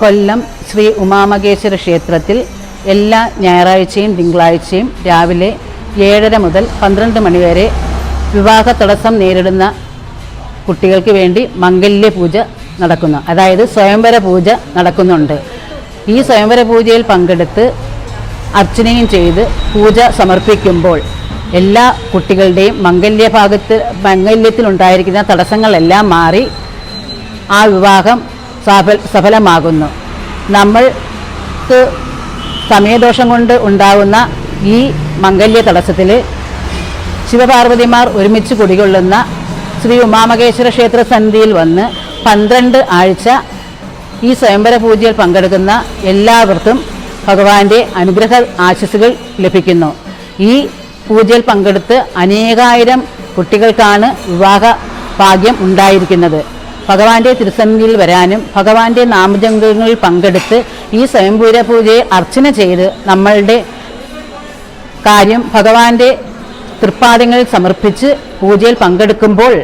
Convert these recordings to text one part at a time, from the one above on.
കൊല്ലം ശ്രീ ഉമാമകേശ്വര ക്ഷേത്രത്തിൽ എല്ലാ ഞായറാഴ്ചയും തിങ്കളാഴ്ചയും രാവിലെ ഏഴര മുതൽ പന്ത്രണ്ട് മണിവരെ വിവാഹ തടസ്സം നേരിടുന്ന കുട്ടികൾക്ക് വേണ്ടി മംഗല്യ പൂജ നടക്കുന്നു. അതായത് സ്വയംവര പൂജ നടക്കുന്നുണ്ട്. ഈ സ്വയംവര പൂജയിൽ പങ്കെടുത്ത് അർച്ചനയും ചെയ്ത് പൂജ സമർപ്പിക്കുമ്പോൾ എല്ലാ കുട്ടികളുടെയും മംഗല്യ ഭാഗത്ത് മംഗല്യത്തിലുണ്ടായിരിക്കുന്ന തടസ്സങ്ങളെല്ലാം മാറി ആ വിവാഹം സഫൽ സഫലമാകുന്നു. നമ്മൾക്ക് സമയദോഷം കൊണ്ട് ഉണ്ടാകുന്ന ഈ മംഗല്യ തടസ്സത്തിൽ ശിവപാർവതിമാർ ഒരുമിച്ച് കുടികൊള്ളുന്ന ശ്രീ ഉമാമകേശ്വര ക്ഷേത്ര സന്ധിയിൽ വന്ന് പന്ത്രണ്ട് ആഴ്ച ഈ സ്വയംവര പൂജയിൽ പങ്കെടുക്കുന്ന എല്ലാവർക്കും ഭഗവാന്റെ അനുഗ്രഹ ആശസ്സുകൾ ലഭിക്കുന്നു. ഈ പൂജയിൽ പങ്കെടുത്ത് അനേകായിരം കുട്ടികൾക്കാണ് വിവാഹ ഭാഗ്യം ഉണ്ടായിരിക്കുന്നത്. ഭഗവാന്റെ തിരുസന്നിധിയിൽ വരാനും ഭഗവാന്റെ നാമജങ്കങ്ങളിൽ പങ്കെടുത്ത് ഈ സ്വയംപൂര പൂജയെ അർച്ചന ചെയ്ത് നമ്മളുടെ കാര്യം ഭഗവാന്റെ തൃപ്പാദങ്ങളിൽ സമർപ്പിച്ച് പൂജയിൽ പങ്കെടുക്കുമ്പോൾ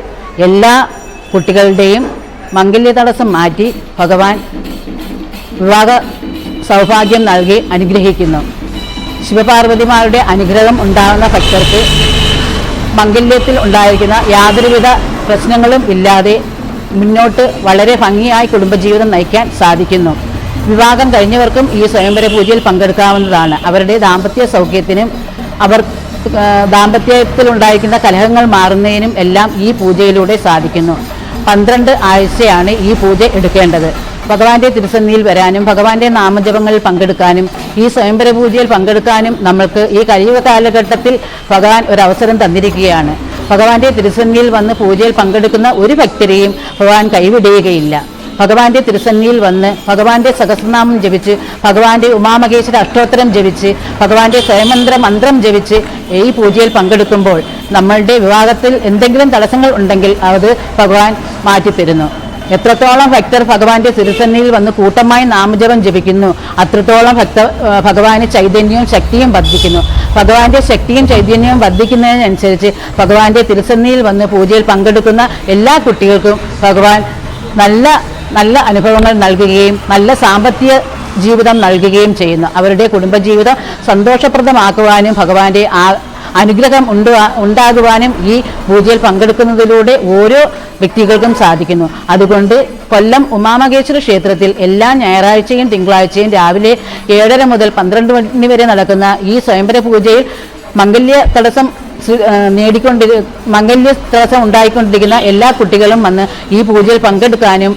എല്ലാ കുട്ടികളുടെയും മംഗല്യ തടസ്സം മാറ്റി ഭഗവാൻ വിവാഹ സൗഭാഗ്യം നൽകി അനുഗ്രഹിക്കുന്നു. ശിവപാർവതിമാരുടെ അനുഗ്രഹം ഉണ്ടാകുന്ന ഭക്തർക്ക് മംഗല്യത്തിൽ ഉണ്ടായിരിക്കുന്ന യാതൊരുവിധ പ്രശ്നങ്ങളും ഇല്ലാതെ മുന്നോട്ട് വളരെ ഭംഗിയായി കുടുംബജീവിതം നയിക്കാൻ സാധിക്കുന്നു. വിവാഹം കഴിഞ്ഞവർക്കും ഈ സ്വയംവര പൂജയിൽ പങ്കെടുക്കാവുന്നതാണ്. അവരുടെ ദാമ്പത്യ സൗഖ്യത്തിനും അവർ ദാമ്പത്യത്തിലുണ്ടായിരിക്കുന്ന കലഹങ്ങൾ മാറുന്നതിനും എല്ലാം ഈ പൂജയിലൂടെ സാധിക്കുന്നു. പന്ത്രണ്ട് ആഴ്ചയാണ് ഈ പൂജ എടുക്കേണ്ടത്. ഭഗവാന്റെ തിരുസന്നിയിൽ വരാനും ഭഗവാന്റെ നാമജപങ്ങളിൽ പങ്കെടുക്കാനും ഈ സ്വയംവര പൂജയിൽ പങ്കെടുക്കാനും നമ്മൾക്ക് ഈ കഴിയുക കാലഘട്ടത്തിൽ ഭഗവാൻ ഒരു അവസരം തന്നിരിക്കുകയാണ്. ഭഗവാന്റെ തിരുസന്നിയിൽ വന്ന് പൂജയിൽ പങ്കെടുക്കുന്ന ഒരു ഭക്തരെയും ഭഗവാൻ കൈവിടുകയില്ല. ഭഗവാന്റെ തിരുസന്നിയിൽ വന്ന് ഭഗവാന്റെ സഹസ്രനാമം ജപിച്ച് ഭഗവാന്റെ ഉമാമഹേശ്വര അഷ്ടോത്തരം ജപിച്ച് ഭഗവാന്റെ സ്വയമന്ത്ര മന്ത്രം ജപിച്ച് ഈ പൂജയിൽ പങ്കെടുക്കുമ്പോൾ നമ്മളുടെ വിവാഹത്തിൽ എന്തെങ്കിലും തടസ്സങ്ങൾ ഉണ്ടെങ്കിൽ അത് ഭഗവാൻ മാറ്റിത്തരുന്നു. എത്രത്തോളം ഭക്തർ ഭഗവാന്റെ തിരുസന്നിധിയിൽ വന്ന് കൂട്ടമായി നാമജപം ജപിക്കുന്നു അത്രത്തോളം ഭക്ത ഭഗവാന് ചൈതന്യവും ശക്തിയും വർദ്ധിക്കുന്നു. ഭഗവാന്റെ ശക്തിയും ചൈതന്യവും വർദ്ധിക്കുന്നതിനനുസരിച്ച് ഭഗവാന്റെ തിരുസന്നിയിൽ വന്ന് പൂജയിൽ പങ്കെടുക്കുന്ന എല്ലാ കുട്ടികൾക്കും ഭഗവാൻ നല്ല നല്ല അനുഭവങ്ങൾ നൽകുകയും നല്ല സാമ്പത്തിക ജീവിതം നൽകുകയും ചെയ്യുന്നു. അവരുടെ കുടുംബജീവിതം സന്തോഷപ്രദമാക്കുവാനും ഭഗവാന്റെ ആ അനുഗ്രഹം ഉണ്ട് ഉണ്ടാകുവാനും ഈ പൂജയിൽ പങ്കെടുക്കുന്നതിലൂടെ ഓരോ വ്യക്തികൾക്കും സാധിക്കുന്നു. അതുകൊണ്ട് കൊല്ലം ഉമാമകേശ്വര ക്ഷേത്രത്തിൽ എല്ലാ ഞായറാഴ്ചയും തിങ്കളാഴ്ചയും രാവിലെ ഏഴര മുതൽ പന്ത്രണ്ട് മണി വരെ നടക്കുന്ന ഈ സ്വയംവര പൂജയിൽ മംഗല്യ തടസ്സം നേടിക്കൊണ്ടി മംഗല്യ തടസ്സം ഉണ്ടായിക്കൊണ്ടിരിക്കുന്ന എല്ലാ കുട്ടികളും വന്ന് ഈ പൂജയിൽ പങ്കെടുക്കാനും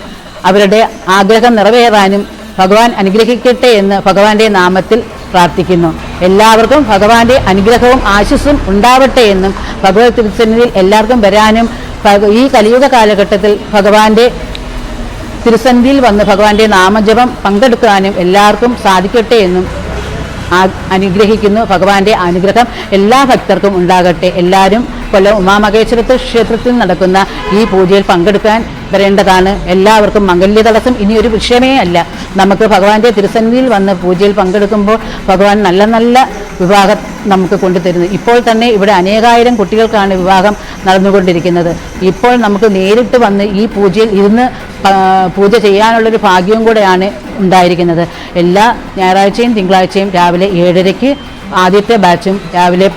അവരുടെ ആഗ്രഹം നിറവേറാനും ഭഗവാൻ അനുഗ്രഹിക്കട്ടെ എന്ന് ഭഗവാന്റെ നാമത്തിൽ പ്രാർത്ഥിക്കുന്നു. എല്ലാവർക്കും ഭഗവാന്റെ അനുഗ്രഹവും ആശസ്സും ഉണ്ടാവട്ടെ എന്നും ഭഗവത് തിരുസന്നിധിയിൽ എല്ലാവർക്കും വരാനും ഈ കലിയുഗ കാലഘട്ടത്തിൽ ഭഗവാന്റെ തിരുസന്ധിയിൽ വന്ന് ഭഗവാന്റെ നാമജപം പങ്കെടുക്കാനും എല്ലാവർക്കും സാധിക്കട്ടെ എന്നും അനുഗ്രഹിക്കുന്നു. ഭഗവാന്റെ അനുഗ്രഹം എല്ലാ ഭക്തർക്കും ഉണ്ടാകട്ടെ. എല്ലാവരും കൊല്ലം ഉമാമഹേശ്വരത്ത് ക്ഷേത്രത്തിൽ നടക്കുന്ന ഈ പൂജയിൽ പങ്കെടുക്കാൻ വരേണ്ടതാണ്. എല്ലാവർക്കും മംഗല്യ തടസ്സം ഇനി ഒരു വിഷയമേ അല്ല. നമുക്ക് ഭഗവാന്റെ തിരുസന്നിധിയിൽ വന്ന് പൂജയിൽ പങ്കെടുക്കുമ്പോൾ ഭഗവാൻ നല്ല നല്ല വിവാഹം നമുക്ക് കൊണ്ടുതരുന്നു ഇപ്പോൾ തന്നെ ഇവിടെ അനേകായിരം കുട്ടികൾക്കാണ് വിവാഹം നടന്നുകൊണ്ടിരിക്കുന്നത്. ഇപ്പോൾ നമുക്ക് നേരിട്ട് വന്ന് ഈ പൂജയിൽ ഇരുന്ന് പൂജ ചെയ്യാനുള്ളൊരു ഭാഗ്യവും കൂടെയാണ് ഉണ്ടായിരിക്കുന്നത്. എല്ലാ ഞായറാഴ്ചയും തിങ്കളാഴ്ചയും രാവിലെ ഏഴരയ്ക്ക് ആദ്യത്തെ ബാച്ചും രാവിലെ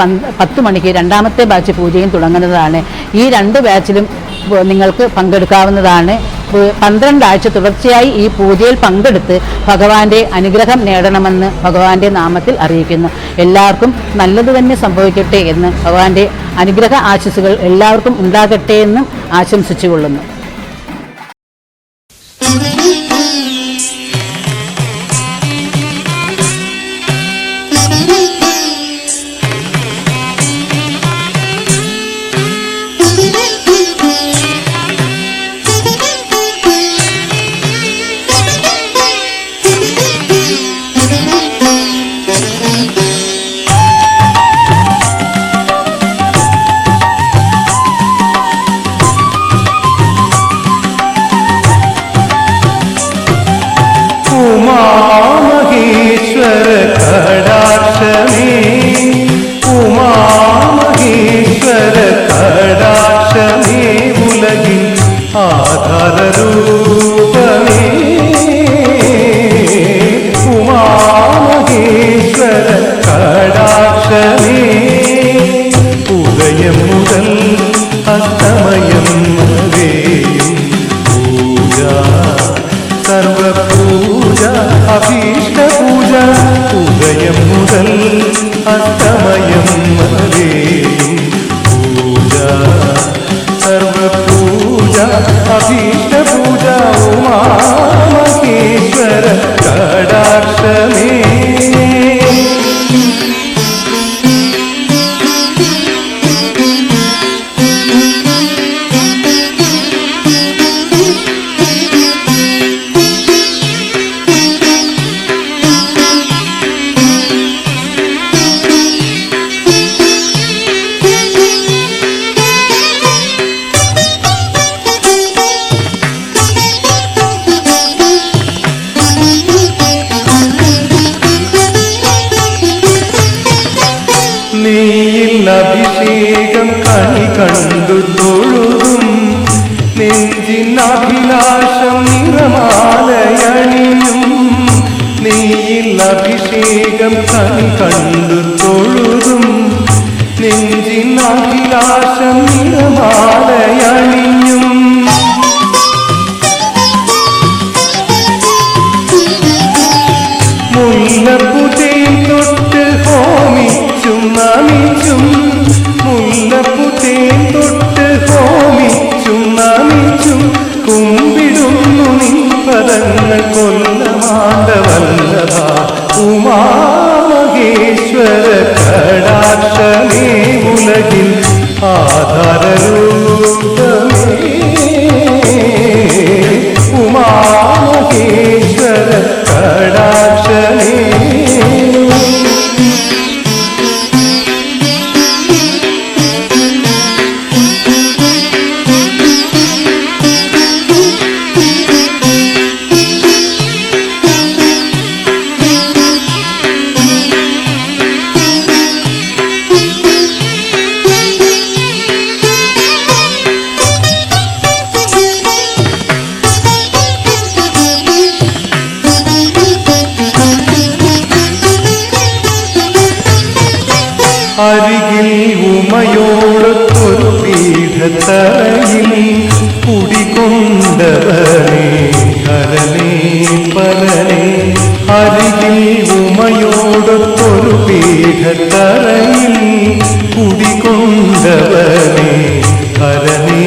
പത്ത് മണിക്ക് രണ്ടാമത്തെ ബാച്ച് പൂജയും തുടങ്ങുന്നതാണ്. ഈ രണ്ട് ബാച്ചിലും നിങ്ങൾക്ക് പങ്കെടുക്കാവുന്നതാണ്. പന്ത്രണ്ടാഴ്ച തുടർച്ചയായി ഈ പൂജയിൽ പങ്കെടുത്ത് ഭഗവാന്റെ അനുഗ്രഹം നേടണമെന്ന് ഭഗവാന്റെ നാമത്തിൽ അറിയിക്കുന്നു. എല്ലാവർക്കും നല്ലത് തന്നെ സംഭവിക്കട്ടെ എന്ന് ഭഗവാന്റെ അനുഗ്രഹ ആശസ്സുകൾ എല്ലാവർക്കും ഉണ്ടാകട്ടെ എന്നും ആശംസിച്ചുകൊള്ളുന്നു. ഉദയം മുതൽ അസ്തമയം വരെ. നേരം തൻ കണ്ടു തൊഴുതും. നെഞ്ചിനാശം നിറമാലയണിഞ്ഞും അഴകിൽ ആധാരൂപ ആണ്ടവനെ കരളേ പരളേ അരികിൽ ഉമയോടൊത്തൊരു പീഠത്തറയിൽ കുടികൊണ്ടവനെ. കരളേ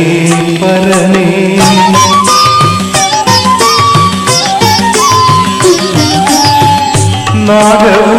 പരളേ നാഗവും